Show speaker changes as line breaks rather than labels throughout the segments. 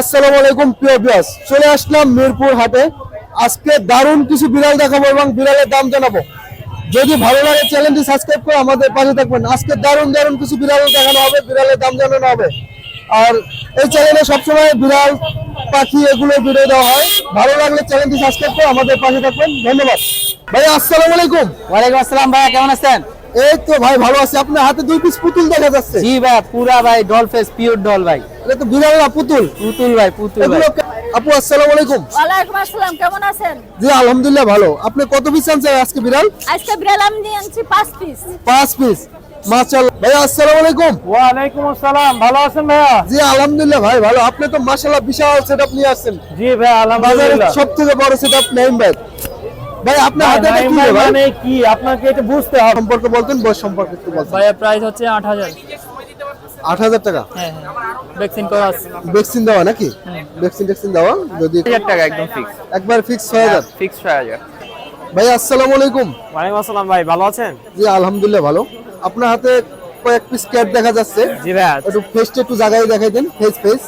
আসসালামু আলাইকুম, প্রিয় বিয়াস চলে আসলাম মিরপুর হাটে। আজকে দারুণ কিছু বিড়াল দেখাবো এবং বিড়ালের দাম জানাব। যদি ভালো লাগে চ্যানেলটি সাবস্ক্রাইব করে আমাদের পাশে থাকবেন। আজকে দারুণ দারুণ কিছু বিড়াল দেখানো হবে, বিড়ালের দাম জানানো হবে। আর এই চ্যানেলে সবসময় বিড়াল, পাখি এগুলো ভিডিও দেওয়া হয়। ভালো লাগলে চ্যানেলটি সাবস্ক্রাইব করে আমাদের পাশে থাকবেন। ধন্যবাদ। ভাই, আসসালামু আলাইকুম।
ওয়ালাইকুম আসসালাম ভাইয়া, কেমন আছেন?
এই তো ভাই ভালো আছি। আপনার হাতে দুই পিস পুতুল দেখা যাচ্ছে।
জি ভাই পুরা ভাই ডল ফেস পিওর ডল ভাই।
এটা তো বিড়াল না পুতুল।
পুতুল ভাই পুতুল ভাই।
আপু আসসালামু আলাইকুম।
ওয়ালাইকুম আসসালাম কেমন আছেন?
জি আলহামদুলিল্লাহ ভালো। আপনি কত পিস আনছেন আজকে বিড়াল?
আজকে বিড়াল আমি নিয়ে আনছি পাঁচ পিস
পাঁচ পিস মাশাআল্লাহ। ভাই আসসালামু আলাইকুম।
ওয়ালাইকুম আসসালাম ভালো আছেন ভাইয়া?
জি আলহামদুলিল্লাহ ভাই ভালো। আপনি তো মাশাআল্লাহ বিশাল সেটআপ নিয়ে আসছেন।
জি ভাই
বাজারের সব থেকে বড় সেটআপ নাইম ভাই। ভাই আপনার হাতে কি ভাই
মানে কি আপনাকে এটা বুঝতে হবে।
সম্পর্কে বলতেন বয়স সম্পর্কে একটু বলতেন।
ভাইয়া প্রাইস হচ্ছে আট হাজার।
টাকা?
হ্যাঁ হ্যাঁ। ভ্যাকসিন করা আছে।
ভ্যাকসিন দেওয়া নাকি? ভ্যাকসিন ট্যাকসিন দেওয়া? যদি
হাজার টাকা একদম ফিক্স
একবার ফিক্স ছয় হাজার।
ফিক্স ছয় হাজার।
ভাই আসসালামু আলাইকুম।
ওয়ালাইকুম আসসালাম ভাই ভালো আছেন?
জি আলহামদুলিল্লাহ ভালো। আপনার হাতে কয়েক পিস ক্যাট দেখা যাচ্ছে।
জি ভাইয়া
একটু ফেসটা একটু জায়গায় দেখাই দেন ফেস ফেস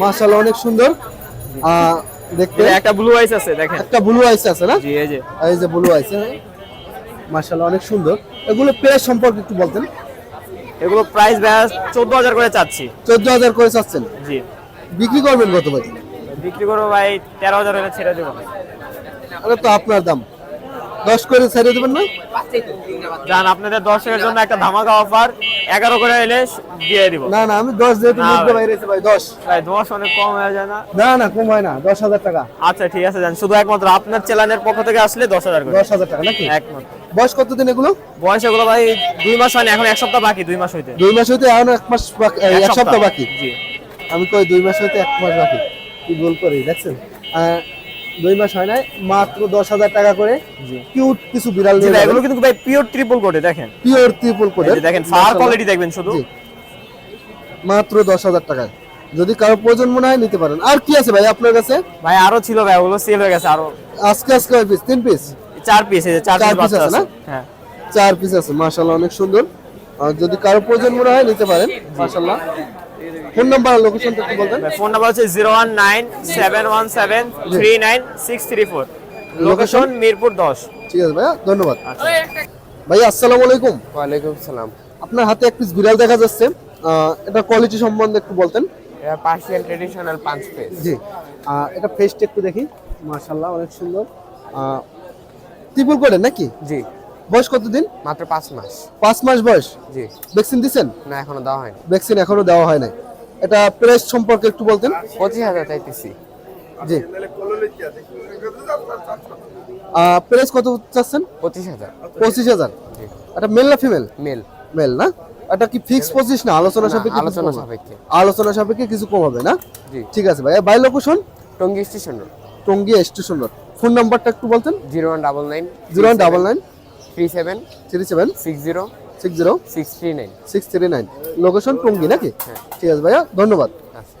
মাশাআল্লাহ অনেক সুন্দর। আহ, দেখতে?
একটা ব্লু আইস আছে দেখেন।
একটা ব্লু আইস আছে না?
জি এই যে।
এই যে ব্লু আইস মাশাআল্লাহ অনেক সুন্দর। এগুলো প্রাইস সম্পর্কে একটু বলতেন।
এগুলো প্রাইস চোদ্দ হাজার করে চাচ্ছি।
চোদ্দ হাজার করে চাচ্ছেন?
জি।
বিক্রি করবেন কত ভাই?
বিক্রি করব ভাই তেরো হাজার হলে ছেড়ে দেব।
আরে তো আপনার দাম। দশ করে ছেড়ে দেবেন না?
জান আপনাদের দর্শকের জন্য একটা ধামাকা অফার এগারো করে এলে দিয়ে দিব।
না না আমি দশ যেহেতু
ভাই।
দশ।
ভাই দশ অনেক কম হয়ে যায় না?
না না কম হয় না দশ হাজার টাকা।
আচ্ছা ঠিক আছে জান শুধু একমাত্র আপনার চ্যানেলের পক্ষ থেকে আসলে দশ হাজার করে।
দশ হাজার টাকা নাকি?
একমাত্র।
বয়স কতদিন এগুলো?
বয়স এগুলো ভাই দুই মাস হয়নি এখন এক সপ্তাহ বাকি দুই মাস হইতে।
দুই মাস হইতে এখন এক মাস এক সপ্তাহ বাকি?
জি।
আমি কই দুই মাস হইতে এক মাস বাকি। কি বল করি দেখছেন? দুই মাস হয় নাই মাত্র দশ হাজার টাকা করে কিউট কিছু বিড়াল
এগুলো কিন্তু ভাই পিওর ট্রিপল কোটে দেখেন।
পিওর করে
যে দেখেন ফার কোয়ালিটি দেখবেন শুধু।
মাত্র দশ হাজার টাকায়। যদি কারও প্রয়োজন মনে হয় নিতে পারেন। আর কি আছে ভাই আপনার কাছে?
ভাই আরও ছিল ভাই ওগুলো সেল হয়ে গেছে আরও।
আজকে আজকে পিস তিন পিস
চার পিস এই চার পিস
আছে না?
হ্যাঁ।
চার পিস আছে মাশাল্লাহ অনেক সুন্দর। আর যদি কারও প্রয়োজন মনে হয় নিতে পারেন মাশাল্লাহ ফোন নাম্বার আর লোকেশনটা একটু বলবেন?
ফোন নাম্বার হচ্ছে zero one nine seven one seven three nine six three four. Location Mirpur দশ।
ঠিক আছে ভাইয়া ধন্যবাদ। ভাইয়া আসসালামু আলাইকুম।
ওয়ালাইকুম সালাম।
আপনার হাতে এক পিস বিড়াল দেখা যাচ্ছে। এটা কোয়ালিটি সম্বন্ধে একটু বলতেন।
এটা পার্সিয়ান ট্রেডিশনাল পাঁচ পেজ
জি। এটা ফেসটা একটু দেখি। মাশাল্লাহ অনেক সুন্দর। ত্রিপুল করে নাকি?
জি।
বয়স কতদিন?
মাত্র পাঁচ মাস।
পাঁচ মাস বয়স?
জি।
ভ্যাকসিন দিচ্ছেন
না এখনও দেওয়া হয়নি।
ভ্যাকসিন এখনও দেওয়া হয় নাই। এটা প্রাইস সম্পর্কে একটু বলতেন।
পঁচিশ হাজার চাইতেছি।
জি। প্রাইস কত চাচ্ছেন?
পঁচিশ হাজার।
পঁচিশ হাজার।
জি।
এটা মেল না ফিমেল?
মেল।
মেল না? এটা কি ফিক্স পঁচিশ না আলোচনা সাপেক্ষে
আলোচনা সাপেক্ষে।
আলোচনা সাপেক্ষে কিছু কম হবে না?
জি।
ঠিক আছে ভাই bye location
Tongi station road.
Tongi station road. Phone নাম্বারটা একটু বলতেন।
Zero one double nine
zero one double nine
three seven
three seven
six zero.
Six zero?
Six three nine.
Six three nine. Location Tongi নাকি?
হ্যাঁ।
ঠিক আছে ভাইয়া ধন্যবাদ।
আচ্ছা।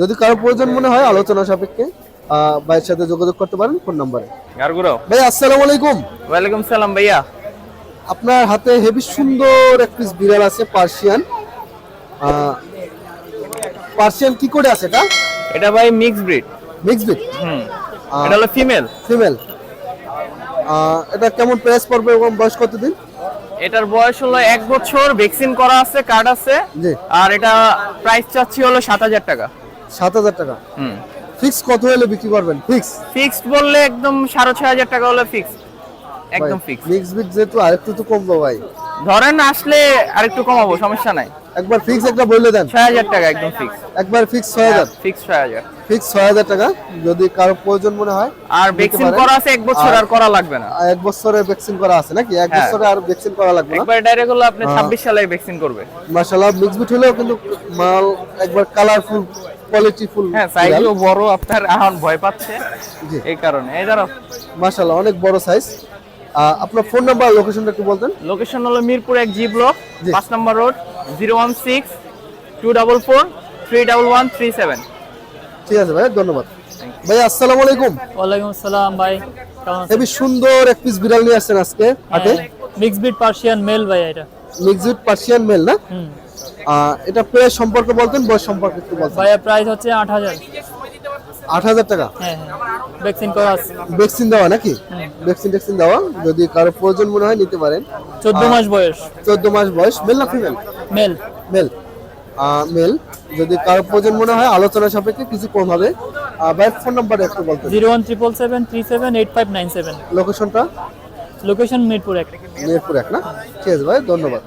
যদি কারও প্রয়োজন মনে হয় আলোচনা সাপেক্ষে ভাইয়ের সাথে যোগাযোগ করতে পারেন ফোন নাম্বারে। ভাই আসসালামু আলাইকুম।
ওয়ালাইকুম সালাম ভাইয়া।
আপনার হাতে হেভি সুন্দর এক পিস বিড়াল আছে পার্সিয়ান পার্সিয়ান কি করে আছে এটা?
এটা ভাই মিক্স ব্রিড
মিক্স বিট
হুম। এটা হলো ফিমেল
ফিমেল এটা কেমন প্রাইস পড়বে এবং বয়স কতদিন?
এটার বয়স হলো এক বছর ভ্যাকসিন করা আছে কার্ড আছে। আর এটা প্রাইস চাচ্ছি হলো সাত হাজার টাকা।
সাত হাজার টাকা।
হুম।
ফিক্স কত হলে বিক্রি করবেন? ফিক্স
ফিক্সড বললে একদম সাড়ে ছয় হাজার টাকা হলে ফিক্স একদম ফিক্স
ফিক্স বিট যেহেতু আরেকটু তো কমবো ভাই।
ধরেন আসলে আরেকটু কমাবো সমস্যা নাই।
একবার ফিক্স একটা বলে দেন।
ছয় হাজার টাকা একদম ফিক্স
একবার ফিক্স ছয় হাজার।
ফিক্স ছয় হাজার।
ফিক্স ছয় হাজার টাকা যদি কারও প্রয়োজন মনে হয়
আর ভ্যাকসিন করা আছে এক বছর আর করা লাগবে না।
এক বছরের ভ্যাকসিন করা আছে নাকি? এক
হ্যাঁ।
বছরে আর ভ্যাকসিন করা লাগবে না?
একবার ডাইরেক্ট হলো আপনি
হ্যাঁ।
ছাব্বিশ সালে ভ্যাকসিন করবে।
মাশাআল্লাহ মিক্স বিট হলেও কিন্তু মাল একবার কালারফুল কোয়ালিটি ফুল
হ্যাঁ সাইজও বড় আপনার এখন ভয় পাচ্ছে। এই কারণে এই ধরো।
মাশাআল্লাহ অনেক বড় সাইজ আপনার ফোন নাম্বার লোকেশনটা একটু বলতেন।
লোকেশন হলো মিরপুর এক জি। ব্লক। পাঁচ নম্বর road zero one six two double four three double one three seven.
ঠিক আছে ভাই ধন্যবাদ। ভাই আসসালামু আলাইকুম।
ওয়ালাইকুম আসসালাম ভাই কেমন আছেন?
সুন্দর এক পিস বিড়াল নিয়ে আসছেন আজকে হাটে।
মিক্স বিট পার্সিয়ান মেল ভাই এটা।
মিক্সড পার্সিয়ান মেল না?
হুম।
এটা প্রাইস সম্পর্কে বলতেন বয়স সম্পর্কে একটু বলতেন।
ভাইয়া প্রাইস হচ্ছে আট হাজার।
আট হাজার টাকা?
হ্যাঁ হ্যাঁ। ভ্যাকসিন করা আছে।
ভ্যাকসিন দেওয়া নাকি? ভ্যাকসিন ট্যাকসিন দেওয়া যদি কারও প্রয়োজন মনে হয় নিতে পারেন।
চোদ্দ মাস বয়স।
চোদ্দ মাস বয়স মেল না ফিমেল
মেল।
মেল। মেল। যদি কারও প্রয়োজন মনে হয় আলোচনা সাপেক্ষে কিছু কম হবে। বাইক ফোন নাম্বার একটু বলতেন।
Zero one triple seven three seven eight five nine seven.
লোকেশনটা?
লোকেশন মিরপুর এক।
মিরপুর এক না? ঠিক আছে ভাই ধন্যবাদ।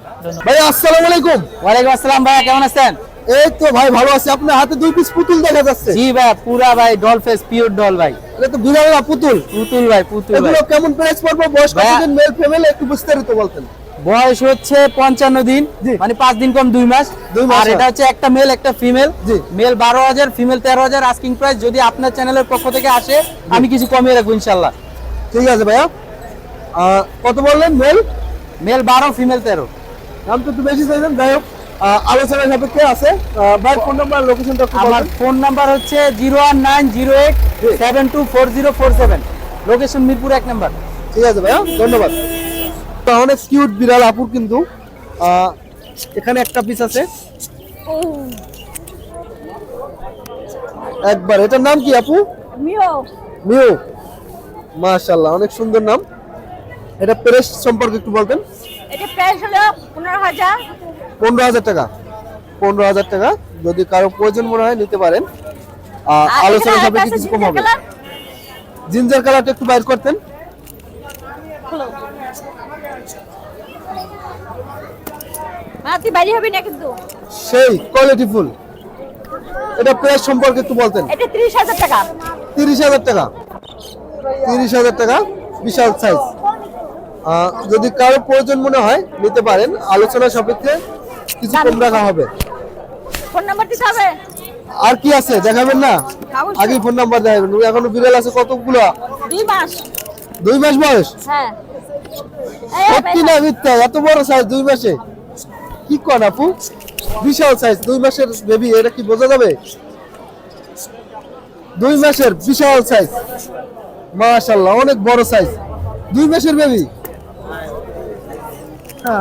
ভাই আসসালামু আলাইকুম।
ওয়ালাইকুম আসসালাম ভাইয়া কেমন আছেন?
এই তো ভাই ভালো আছি। আপনার হাতে দুই পিস পুতুল দেখা যাচ্ছে।
জি ভাই পুরা ভাই ডল ফেস পিওর ডল ভাই।
এটা তো বিড়াল পুতুল।
পুতুল ভাই পুতুল
এগুলো কেমন প্রাইস পড়বে? বয়স কতদিন মেল ফিমেল একটু বিস্তারিত বলতেন।
বয়স হচ্ছে পঞ্চান্ন দিন মানে পাঁচ দিন কম দুই মাস। আর এটা
হ্যাঁ।
হচ্ছে একটা মেল একটা ফিমেল মেল বারো হাজার ফিমেল তেরো হাজার আস্কিং প্রাইস যদি আপনার চ্যানেলের পক্ষ থেকে আসে আমি কিছু কমিয়ে রাখব ইনশাল্লাহ।
ঠিক আছে ভাইয়া। কত বললেন? মেল
মেল বারো ফিমেল তেরো।
দাম তো একটু বেশি চাইছেন যাই হোক। আলোচনা সাপেক্ষে আছে। ভাই ফোন নাম্বার লোকেশনটা
আমার ফোন নাম্বার হচ্ছে zero one nine zero eight seven two four zero four seven. Location Mirpur এক নাম্বার।
ঠিক আছে ভাইয়া ধন্যবাদ। অনেক কিউট বিড়াল আপুর কিন্তু। এখানে একটা পিস আছে। একবার এটার নাম কি আপু?
মিও।
মিউ মাশাআল্লাহ অনেক সুন্দর নাম। এটা প্রেস সম্পর্কে একটু বলতেন
এটা প্রাইস হলো পনেরো হাজার।
পনেরো হাজার টাকা। পনেরো হাজার টাকা। যদি কারও প্রয়োজন মনে হয় নিতে পারেন।
আর
আলোচনা
আরেকটা
কিছু কম হবে। জিঞ্জার কালারটা একটু বাইর করতেন।
খোলো। বাইরে হবি না কিন্তু।
সেই কোয়ালিটি ফুল। এটা প্রাইস সম্পর্কে একটু বলতেন।
এটা ত্রিশ হাজার টাকা।
তিরিশ হাজার টাকা? তিরিশ হাজার টাকা বিশাল সাইজ যদি কারও প্রয়োজন মনে হয় নিতে পারেন। আলোচনা সাপেক্ষে কিছু কম রাখা হবে।
ফোন নাম্বার দিতে হবে?
আর কি আছে? দেখাবেন না? আগে ফোন নাম্বার দেখাবেন। এখনও বিড়াল আছে কতগুলো?
দুই মাস।
দুই মাস বয়স?
হ্যাঁ।
সত্যি না মিথ্যা? এত বড় সাইজ দুই মাসে? কি কন আপু? বিশাল সাইজ দুই মাসের বেবি এটা কি বোঝা যাবে? দুই মাসের বিশাল সাইজ মাশাআল্লাহ অনেক বড় সাইজ দুই মাসের বেবি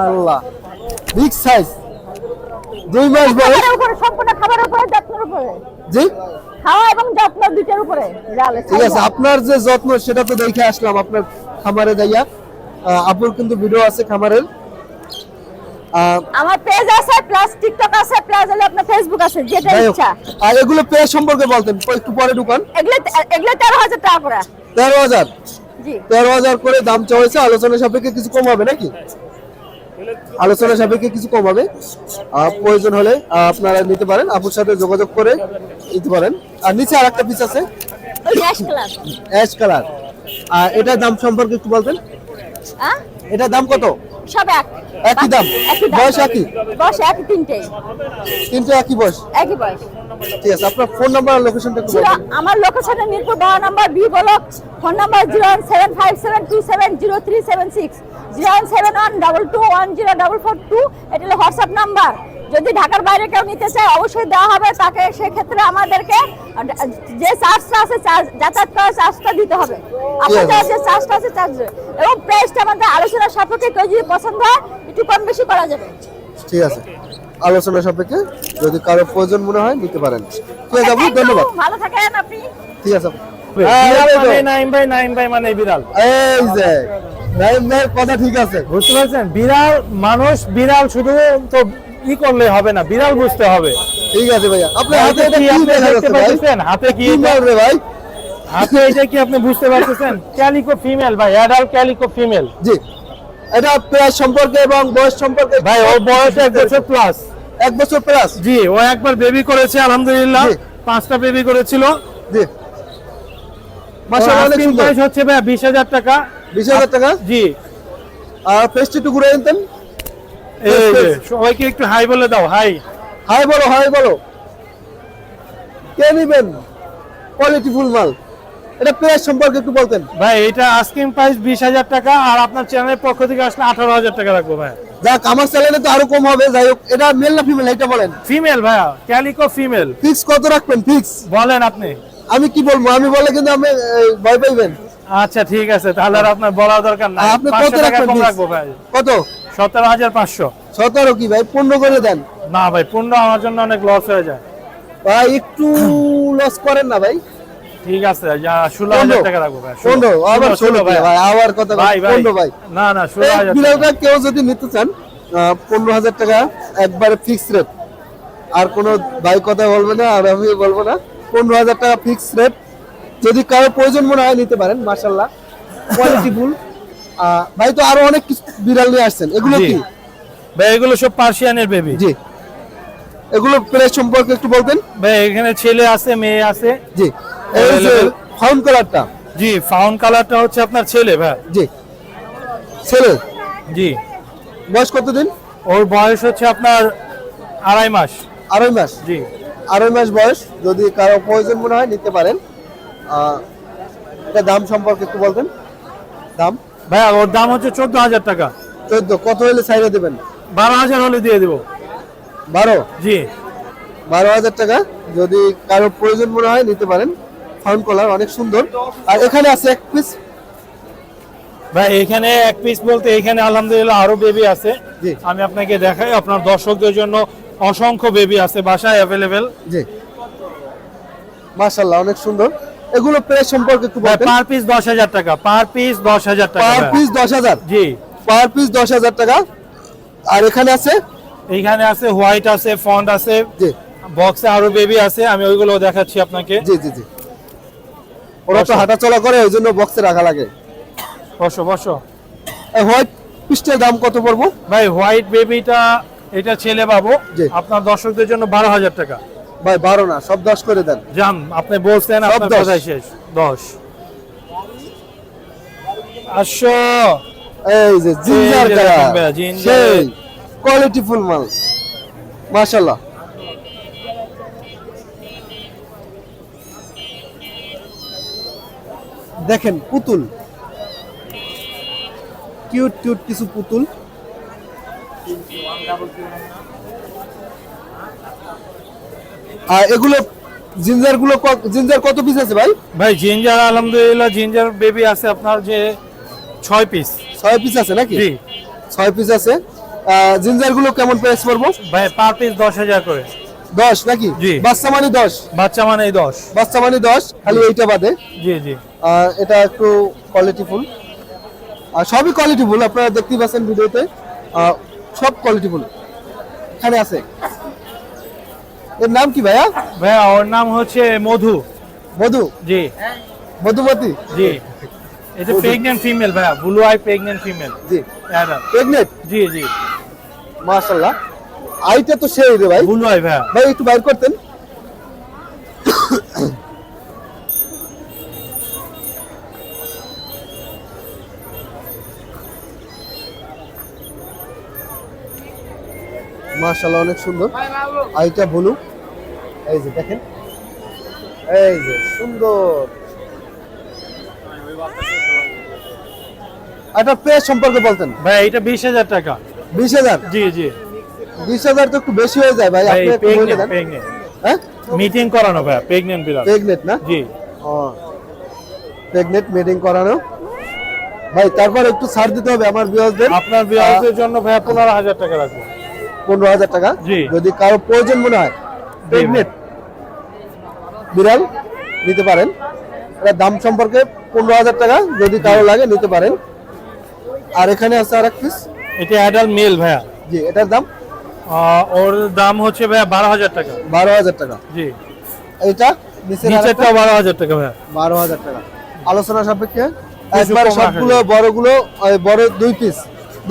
আল্লাহ বিগ সাইজ দুই মাস বয়স
উপরে সম্পূর্ণ খাবারের উপরে যত্নের উপরে।
জি?
খাওয়া এবং যত্ন দুইটার উপরে।
ঠিক আছে আপনার যে যত্ন সেটা তো দেখে আসলাম আপনার খামারে যাইয়া। আপুর কিন্তু ভিডিও আছে খামারের।
আমার পেজ আছে প্লাস টিকটক আছে প্লাস হলো আপনার ফেসবুক আছে যেটা ইচ্ছা।
আর এগুলো পেয়ে সম্পর্কে বলতেন একটু পরে দোকান
এগুলো এগুলো তেরো হাজার টাকা করে।
তেরো হাজার?
জি।
তেরো হাজার করে দাম চাওয়া হয়েছে আলোচনা সাপেক্ষে কিছু কম হবে নাকি? আলোচনা সাপেক্ষে কিছু কম হবে। প্রয়োজন হলে আপনারা নিতে পারেন আপুর সাথে যোগাযোগ করে নিতে পারেন। আর নিচে আর একটা পিস আছে অ্যাশ কালার আর এটার দাম সম্পর্কে একটু বলতেন। এটার দাম কত?
সব এক।
একই দাম? বয়স একই?
বয়স তিনটে।
কিন্তু একই বয়স?
একই বয়স।
ঠিক আছে আপনার ফোন নাম্বার আর লোকেশনটা একটু
জিরো
বলবেন।
আমার মিরপুর বারো number B block phone number zero one seven five seven two seven zero three seven six. Zero one seven one double two one zero double four two এটা হলো হোয়াটসঅ্যাপ নাম্বার। যদি ঢাকার বাইরে কেউ নিতে চায় অবশ্যই দেওয়া হবে তাকে সেক্ষেত্রে আমাদেরকে যে চার্জটা আছে চার্জ যাতায়াত করার চার্জটা দিতে হবে। আপনাদের যে চার্জটা আছে চার্জ এবং সাপেক্ষে কেউ যদি পছন্দ হয় একটু কম বেশি করা যাবে।
ঠিক আছে। আলোচনা সাপেক্ষে যদি কারও প্রয়োজন মনে হয় নিতে পারেন। ঠিক আছে আপু ধন্যবাদ।
ভালো থাকেন আপনি।
ঠিক আছে।
বিড়াল
এই তো।
মানে নাইম ভাই নাইম ভাই মানে বিড়াল।
এই যে নাইম ভাইয়ের কথা ঠিক আছে।
বুঝতে পারছেন? বিড়াল মানুষ বিড়াল শুধু তো ই করলে হবে না বিড়াল বুঝতে হবে।
ঠিক আছে ভাইয়া। হাতে এটা
কি আপনি দেখতে
ভাই?
পাচ্ছেন? হাতে কি
কি রে ভাই?
হাতে এটা কি আপনি বুঝতে পারতেছেন? ক্যালিকো ফিমেল ভাই অ্যাডাল্ট ক্যালিকো ফিমেল।
জি। এটা প্রায় সম্পর্কে এবং বয়স সম্পর্কে
ভাই ওর বয়স এক বছর প্লাস
এক বছর প্লাস
জি ও একবার বেবি করেছে আলহামদুলিল্লাহ। পাঁচটা বেবি করেছিল।
জি। মাশাআল্লাহ
প্রাইস হচ্ছে ভাই বিশ হাজার টাকা।
বিশ হাজার টাকা?
জি।
আর ফেস্টি একটু ঘুরে বেশ।
সবাইকে একটু হাই বলে দাও হাই
হাই বলো হাই বলো। কে নিবেন? কোয়ালিটি ফুল মাল। এটা প্রাইস সম্পর্কে একটু বলতেন।
ভাই এটা আস্কিং প্রাইস বিশ হাজার টাকা আর আপনার চ্যানেলের পক্ষ থেকে আসলে আঠারো হাজার টাকা রাখব ভাই।
যাক আমার চ্যানেলে তো আরও কম হবে যাই হোক। এটা মেল না ফিমেল এটা বলেন।
ফিমেল ভাইয়া ক্যালিকো ফিমেল
ফিক্স কত রাখবেন? ফিক্স
বলেন আপনি।
আমি কি বলব? আমি বলে কিন্তু আপনি ভয় পাইবেন।
আচ্ছা ঠিক আছে তাহলে আর আপনার বলার দরকার নাই।
আপনি কত রাখবেন
রাখব ভাই।
কত?
সতেরো হাজার পাঁচশো।
সতেরো কি ভাই? পনেরো করে দেন।
না ভাই পনেরো আমার জন্য অনেক লস হয়ে যায়।
ভাই একটু লস করেন না ভাই।
ঠিক আছে যা টাকা রাখব ভাই ষোলো।
পনেরো আবার
ষোলো,
ষোলো ভাই
ভাই।
আবার
ভাই ভাই
পনেরো ভাই।
না না
বিড়ালটা কেউ যদি নিতে চান পনেরো হাজার টাকা একবারে ফিক্স রেট আর কোনো ভাই কথা বলবে না আর আমি বলব না। পনেরো হাজার টাকা ফিক্স রেট যদি কারও প্রয়োজন মনে হয় নিতে পারেন মার্শাল্লাহ কোয়ালিটিফুল ভাই তো আরও অনেক কিছু বিড়াল নিয়ে আসছেন। এগুলো কি?
ভাই এগুলো সব পার্সিয়ানের বেবি
জি। এগুলো প্রাইস সম্পর্কে একটু বলবেন।
ভাই এখানে ছেলে আছে মেয়ে আছে।
জি। এই যে। ফাউন্ড কালারটা
জি ফাউন্ড কালারটা হচ্ছে আপনার ছেলে ভাই।
জি। ছেলে?
জি।
বয়স কতদিন?
ওর বয়স হচ্ছে আপনার আড়াই মাস।
আড়াই মাস?
জি।
আড়াই মাস বয়স যদি কারও প্রয়োজন মনে হয় নিতে পারেন। এটা দাম সম্পর্কে একটু বলতেন দাম?
ভাই ওর দাম হচ্ছে চোদ্দ হাজার টাকা।
চোদ্দ কত হলে সাইডে দেবেন?
বারো হাজার হলে দিয়ে দেবো।
বারো?
জি।
বারো হাজার টাকা যদি কারও প্রয়োজন মনে হয় নিতে পারেন। ফাউন্ড কলার অনেক সুন্দর। আর এখানে আছে এক পিস
ভাই এখানে এক পিস বলতে এখানে আলহামদুলিল্লাহ আরও বেবি আছে।
জি।
আমি আপনাকে দেখাই আপনার দর্শকদের জন্য অসংখ্য বেবি আছে বাসায় অ্যাভেলেবেল
জি। মাশাল্লাহ অনেক সুন্দর। এগুলো প্রাইস সম্পর্কে একটু বলতেন।
পার পিস দশ হাজার টাকা পার পিস দশ হাজার টাকা
পার পিস দশ হাজার?
জি।
পার পিস দশ হাজার টাকা। আর এখানে আছে?
এইখানে আছে হোয়াইট আছে ফন্ট আছে।
জি।
বক্সে আরও বেবি আছে আমি ওইগুলো দেখাচ্ছি আপনাকে।
জি জি জি। ওরা তো। হাঁটা চলা করে ওই জন্য বক্সে রাখা লাগে।
বসো বসো।
হোয়াইট পিসটার দাম কত পড়ব?
ভাই হোয়াইট বেবিটা এটা ছেলে
জি।
আপনার দর্শকদের জন্য বারো হাজার টাকা।
ভাই বারো না সব দশ করে দেন।
যান আপনি বলছেন আপনার। কথাই শেষ দশ। আসো।
এই যে জিঞ্জার
যে
কালার
দেখেন ভাইয়া, ginger।
সেই কোয়ালিটি ফুল মাল। মাশাআল্লাহ। দেখেন পুতুল। কিউট কিউট কিছু পুতুল। আর এগুলো জিঞ্জারগুলো জিঞ্জার কত পিস আছে ভাই?
ভাই জিঞ্জার আলহামদুলিল্লাহ জিঞ্জার বেবি আছে আপনার যে ছয় পিস
ছয় পিস আছে নাকি?
জি।
ছয় পিস আছে। জিঞ্জারগুলো কেমন প্রাইস পড়ব?
ভাই পার পিস দশ হাজার করে।
দশ নাকি?
জি।
বাচ্চা মানে দশ?
বাচ্চা মানে দশ।
বাচ্চা মানে দশ খালি এইটা বাদে।
জি জি।
এটা একটু কোয়ালিটি ফুল আর সবই কোয়ালিটি ফুল আপনারা দেখতেই পাচ্ছেন ভিডিওতে। সব কোয়ালিটি ফুল এখানে আছে। এর নাম কি ভাইয়া?
ভাইয়া ওর নাম হচ্ছে মধু।
মধু?
জি।
মধুমতি?
জি। এটা প্রেগনেন্ট ফিমেল ভাইয়া ব্লু আই প্রেগনেন্ট ফিমেল
জি। প্রেগনেন্ট
জি জি।
মাশাল্লাহ আইটা তো সেই রে ভাই।
ব্লু আই ভাইয়া।
ভাই একটু বাইর করতেন। মাশাআল্লাহ অনেক সুন্দর। আইটা ব্লু এই যে দেখেন। এই যে সুন্দর। একটা প্রেস সম্পর্কে বলতেন।
ভাই এটা বিশ হাজার টাকা।
বিশ হাজার?
জি জি।
বিশ হাজার তো একটু বেশি হয়ে যায় ভাই।
ভাই
আপনি বলে দেন। হ্যাঁ?
মিটিং করানো ভাইয়া প্রেগনেন্ট বিড়াল।
প্রেগনেন্ট না?
জি।
ও। প্রেগনেন্ট মিটিং করানো। ভাই তারপর একটু ছাড় দিতে হবে আমার বিয়াসদের
আপনার বিড়ালদের জন্য ভাইয়া পনেরো হাজার টাকা রাখব।
পনেরো হাজার টাকা। যদি কারও প্রয়োজন মনে হয় বিড়াল নিতে পারেন। এটা দাম সম্পর্কে পনেরো হাজার টাকা যদি কারও লাগে নিতে পারেন। আর এখানে আছে আর এক পিস
এটা অ্যাডাল্ট মেল ভাইয়া।
জি এটার দাম?
ওর দাম হচ্ছে ভাইয়া বারো হাজার টাকা।
বারো হাজার টাকা।
জি।
নিচের
নিচেরটা বারো হাজার টাকা ভাইয়া।
বারো হাজার টাকা। আলোচনা সাপেক্ষে একবার সবগুলো বড়গুলো বড় দুই পিস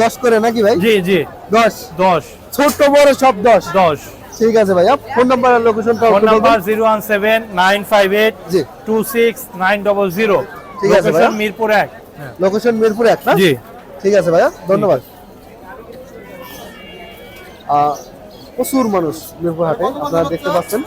দশ করে নাকি ভাই?
জি জি।
দশ?
দশ।
ছোট বড় সব দশ?
দশ।
ঠিক আছে ভাইয়া ফোন নাম্বার আর লোকেশনটা
phone number zero one seven nine five eight
জি।
Two six nine double zero.
ঠিক আছে ভাইয়া।
মিরপুর এক।
লোকেশন মিরপুর এক না?
জি।
ঠিক আছে ভাইয়া ধন্যবাদ। প্রচুর মানুষ মিরপুর হাটে আপনারা দেখতে পাচ্ছেন।